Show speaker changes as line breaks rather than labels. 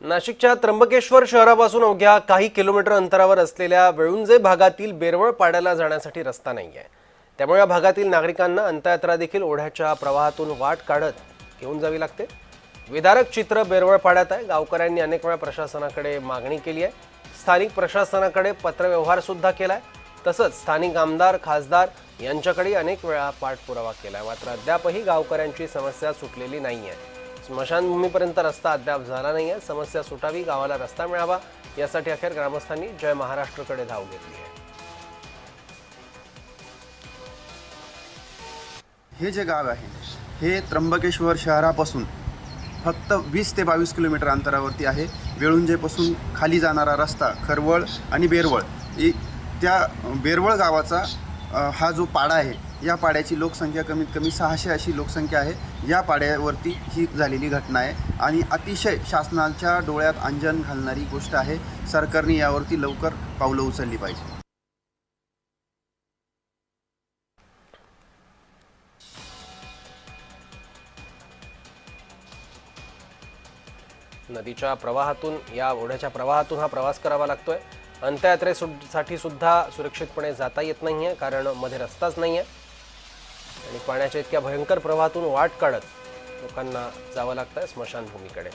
नाशिकच्या त्र्यंबकेश्वर शहरापासून अवघ्या काही किलोमीटर अंतरावर असलेल्या वेळुंजे भागातील बेरवळ पाड्याला जाण्यासाठी रस्ता नाही आहे त्यामुळे या भागातील नागरिकांना अंतयात्रा देखील ओढ्याच्या प्रवाहातून वाट काढत घेऊन जावी लागते. विदारक चित्र बेरवळ पाड्यात आहे. गावकऱ्यांनी अनेक वेळा प्रशासनाकडे मागणी केली आहे. स्थानिक प्रशासनाकडे पत्रव्यवहारसुद्धा केला आहे तसंच स्थानिक आमदार खासदार यांच्याकडे अनेक वेळा पाठपुरावा केला आहे मात्र अद्यापही गावकऱ्यांची समस्या सुटलेली नाही आहे स्मशानभूमीपर्यंत रस्ता अद्याप झाला नाही आहे समस्या सुटावी गावाला रस्ता मिळावा यासाठी अखेर ग्रामस्थांनी जय महाराष्ट्रकडे धाव घेतली आहे.
हे जे गाव आहे हे त्र्यंबकेश्वर शहरापासून फक्त वीस ते बावीस किलोमीटर अंतरावरती आहे. वेळुंजेपासून खाली जाणारा रस्ता खरवळ आणि बेरवळ त्या बेरवळ गावाचा हा जो पाडा आहे या पाड्याची लोकसंख्या कमीत कमी सहाशे अशी लोकसंख्या आहे. या पाड्यावरती ही झालेली घटना आहे. आणि अतिशय शासनाच्या डोळ्यात अंजन घालणारी गोष्ट आहे. सरकारने यावरती लवकर पावलं उचलली पाहिजे.
नदीच्या प्रवाहातून या ओढ्याच्या प्रवाहातून हा प्रवास करावा लागतोय. अंत्ययात्रेसाठी सुद्धा सुरक्षितपणे जाता येत नाही आहे कारण मध्ये रस्ताच नाही आहे आणि पाण्याच्या इतक्या भयंकर प्रवाहातून वाट काढत लोकांना जावं लागतं स्मशानभूमीकडे.